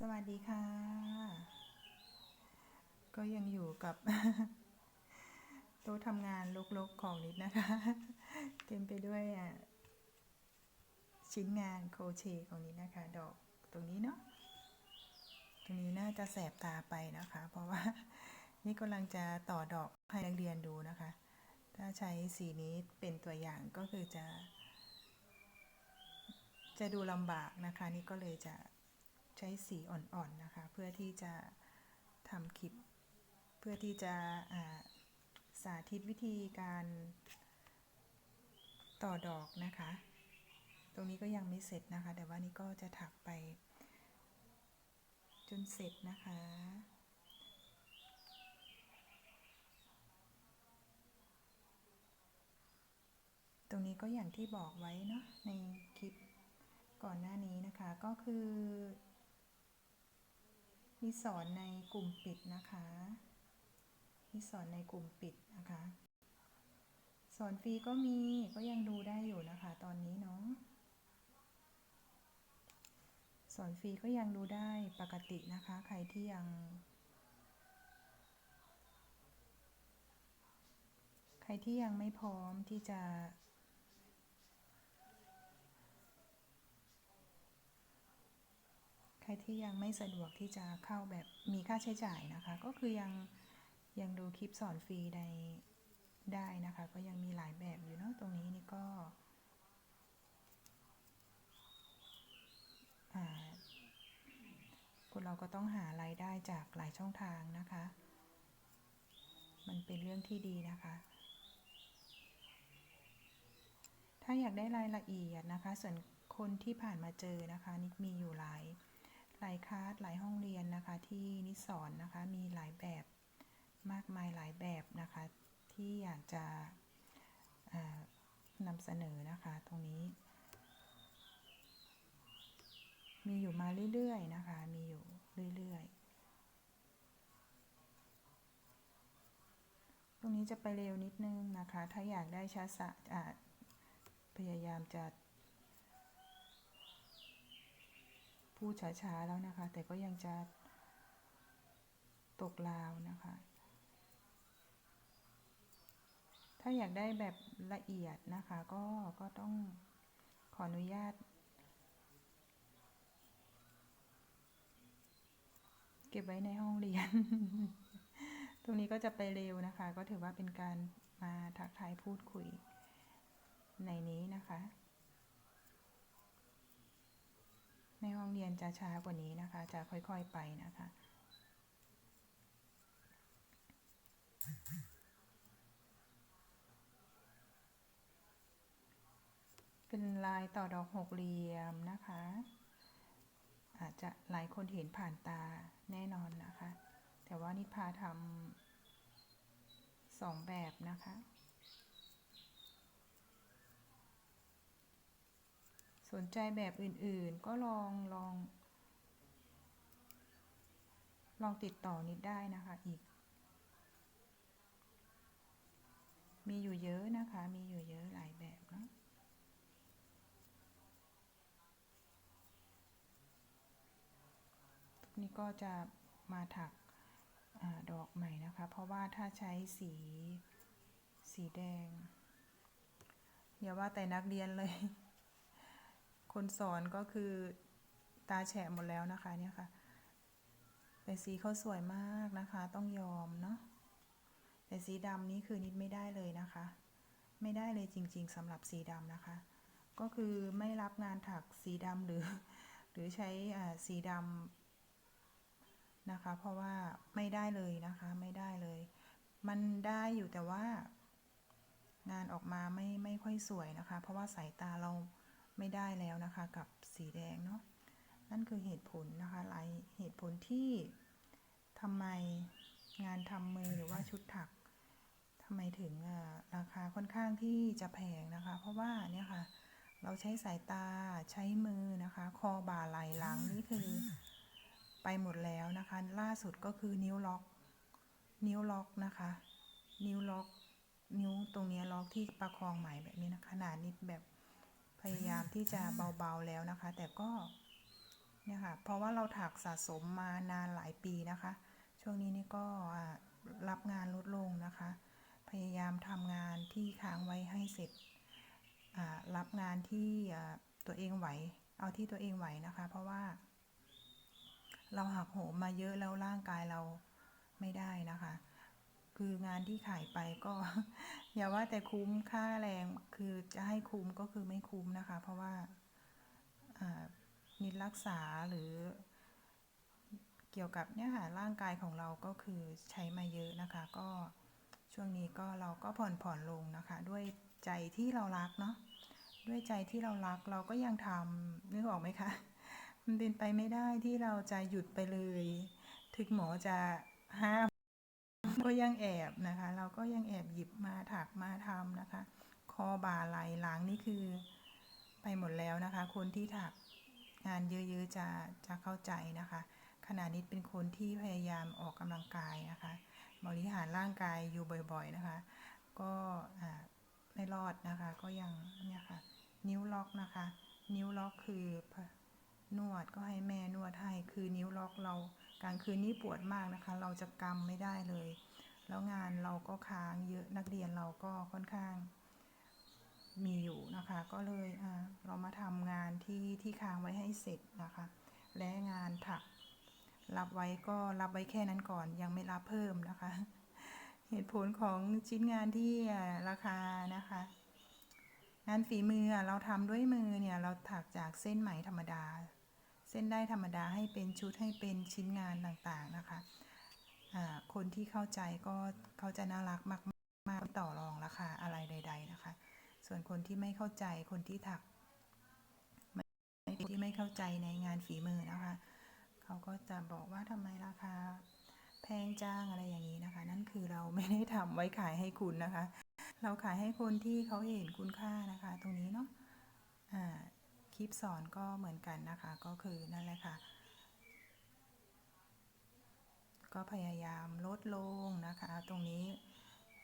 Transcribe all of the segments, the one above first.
สวัสดีค่ะ ก็ยังอยู่กับโต๊ะทำงานลกๆของนิดนะคะ เต็มไปด้วยอะชิ้นงานโคเชของนิดนะคะ ดอกตรงนี้เนาะตรงนี้น่าจะแสบตาไปนะคะ เพราะว่านี่กำลังจะต่อดอกให้นักเรียนดูนะคะ ถ้าใช้สีนี้เป็นตัวอย่างก็คือจะ จะดูลำบากนะคะ นี่ก็เลยจะ ใช้สีอ่อนๆนะคะ เพื่อที่จะทำคลิป เพื่อที่จะาสาธิตวิธีการต่อดอกนะคะ ตรงนี้ก็ยังไม่เสร็จนะคะ แต่ว่านี่ก็จะถักไป จนเสร็จนะคะตรงนี้ก็อย่างที่บอกไว้เนาะในคลิปก่อนหน้านี้นะคะก็คือ มีสอนในกลุ่มปิดนะคะมีสอนในกลุ่มปิดนะคะ สอนฟรีก็มีก็ยังดูได้อยู่นะคะ ตอนนี้เนาะสอนฟรีก็ยังดูได้ปกตินะคะ ใครที่ยัง ใครที่ยังไม่พร้อมที่จะ ใครที่ยังไม่สะดวกที่จะเข้าแบบมีค่าใช้จ่ายนะคะ ก็คือยังยังดูคลิปสอนฟรีในได้นะคะ ก็ยังมีหลายแบบอยู่เนาะตรงนี้นี่ก็คนเราก็ต้องหารายได้จากหลายช่องทางนะคะ มันเป็นเรื่องที่ดีนะคะ ถ้าอยากได้รายละเอียดนะคะ ส่วนคนที่ผ่านมาเจอนะคะนิกมีอยู่หลาย ลายคลาสหลายห้องเรียนนะคะที่นิสสอนนะคะมีหลายแบบมากมายหลายแบบนะคะ ที่อยากจะนำเสนอนะคะตรงนี้ มีอยู่มาเรื่อยๆนะคะ มีอยู่เรื่อยๆ ตรงนี้จะไปเร็วนิดนึงนะคะ ถ้าอยากได้ช้าสะอ่าพยายามจะ พูดช้าๆแล้วนะคะ แต่ก็ยังจะตกลาวนะคะ ถ้าอยากได้แบบละเอียดนะคะ ก็ก็ต้องขออนุญาต เก็บไว้ในห้องเรียน ตรงนี้ก็จะไปเร็วนะคะ ก็ถือว่าเป็นการมาทักทายพูดคุยในนี้นะคะ ในห้องเรียนจะช้ากว่านี้นะคะ จะค่อยๆไปนะคะ เป็นลายต่อดอกหกเหลี่ยมนะคะ อาจจะหลายคนเห็นผ่านตาแน่นอนนะคะ แต่ว่านิพาทำสองแบบนะคะ สนใจแบบอื่นๆ ก็ลองลอง ลองติดต่อนิดได้นะคะอีก มีอยู่เยอะนะคะ มีอยู่เยอะหลายแบบเนาะนี่ก็จะมาถักอดอกใหม่นะคะ เพราะว่าถ้าใช้สี สีแดงอย่าว่าแต่นักเรียนเลย คนสอนก็คือตาแฉะหมดแล้วนะคะเนี่ยค่ะ แต่สีเขาสวยมากนะคะ ต้องยอมเนาะแต่สีดำนี้คือนิดไม่ได้เลยนะคะ ไม่ได้เลยจริง ๆสำหรับสีดำนะคะ ก็คือไม่รับงานถักสีดำหรือ หรือใช้สีดำนะคะ เพราะว่าไม่ได้เลยนะคะไม่ได้เลย มันได้อยู่แต่ว่า งานออกมาไม่ไม่ค่อยสวยนะคะ เพราะว่าสายตาเรา ไม่ได้แล้วนะคะกับสีแดงเนาะนั่นคือเหตุผลนะคะหลายเหตุผลที่ทำไมงานทำมือหรือว่าชุดถักทำไมถึงราคาค่อนข้างที่จะแพงนะคะ เพราะว่าเนี่ยค่ะเราใช้สายตาใช้มือนะคะ คอบ่าไหล่หลังนี่คือไปหมดแล้วนะคะ ล่าสุดก็คือนิ้วล็อก นิ้วล็อกนะคะ นิ้วล็อก นิ้วตรงนี้ล็อกที่ประคองไหมแบบนี้นะคะขนาดนิดแบบ พยายามที่จะเบาๆแล้วนะคะ แต่ก็เนี่ยค่ะเพราะว่าเราถักสะสมมานานหลายปีนะคะ ช่วงนี้นี่ก็รับงานลดลงนะคะ พยายามทำงานที่ค้างไว้ให้เสร็จรับงานที่ตัวเองไหว เอาที่ตัวเองไหวนะคะ เพราะว่า เราหักโหมมาเยอะแล้วร่างกายเราไม่ได้นะคะ คืองานที่ขายไปก็ อย่าว่าแต่คุ้มค่าแรงคือจะให้คุ้มก็คือไม่คุ้มนะคะ เพราะว่านิดรักษาหรือเกี่ยวกับเนี่ยค่ะร่างกายของเราก็คือใช้มาเยอะนะคะ ก็ช่วงนี้ก็เราก็ผ่อนผ่อนลงนะคะ ด้วยใจที่เรารักเนาะด้วยใจที่เรารักเราก็ยังทำนึกออกไหมคะ มันเป็นไปไม่ได้ที่เราจะหยุดไปเลย ถึงหมอจะห้าม ก็ยังแอบนะคะ เราก็ยังแอบหยิบมาถักมาทำนะคะ คอบ่าไหลหลังนี่คือไปหมดแล้วนะคะ คนที่ถักงานเยอะๆจะจะเข้าใจนะคะ ขณะนี้เป็นคนที่พยายามออกกำลังกายนะคะ บริหารร่างกายอยู่บ่อยๆนะคะ ก็ไม่รอดนะคะ ก็ยังเนี่ยค่ะ นิ้วล็อกนะคะ นิ้วล็อกคือนวดก็ให้แม่นวดให้ คือนิ้วล็อกเรากลางคืนนี้ปวดมากนะคะ เราจะกำไม่ได้เลย แล้วงานเราก็ค้างเยอะนักเรียนเราก็ค่อนข้างมีอยู่นะคะ ก็เลยเรามาทำงานที่ที่ค้างไว้ให้เสร็จนะคะ และงานถักรับไว้ก็รับไว้แค่นั้นก่อนยังไม่รับเพิ่มนะคะ เหตุผลของชิ้นงานที่ราคานะคะ งานฝีมือเราทำด้วยมือเนี่ยเราถักจากเส้นไหมธรรมดา เส้นได้ธรรมดาให้เป็นชุดให้เป็นชิ้นงานต่างๆนะคะ คนที่เข้าใจก็เขาจะน่ารักมากๆมากต่อรองราคาอะไรใด ๆนะคะ ส่วนคนที่ไม่เข้าใจคนที่ถักที่ไม่เข้าใจในงานฝีมือนะคะ เขาก็จะบอกว่าทำไมราคาแพงจ้างอะไรอย่างนี้นะคะ นั่นคือเราไม่ได้ทำไว้ขายให้คุณนะคะ เราขายให้คนที่เขาเห็นคุณค่านะคะ ตรงนี้เนาะคลิปสอนก็เหมือนกันนะคะ ก็คือนั่นแหละค่ะ ก็พยายามลดลงนะคะ ตรงนี้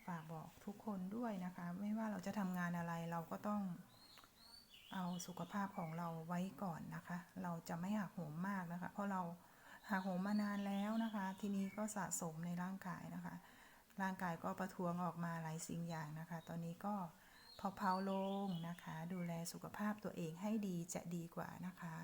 ฝากบอกทุกคนด้วยนะคะ ไม่ว่าเราจะทำงานอะไรเราก็ต้องเอาสุขภาพของเราไว้ก่อนนะคะ เราจะไม่หักโหมมากนะคะ เพราะเราหักโหมมานานแล้วนะคะ ทีนี้ก็สะสมในร่างกายนะคะ ร่างกายก็ประท้วงออกมาหลายสิ่งอย่างนะคะ ตอนนี้ก็เผาๆลงนะคะ ดูแลสุขภาพตัวเองให้ดีจะดีกว่านะคะ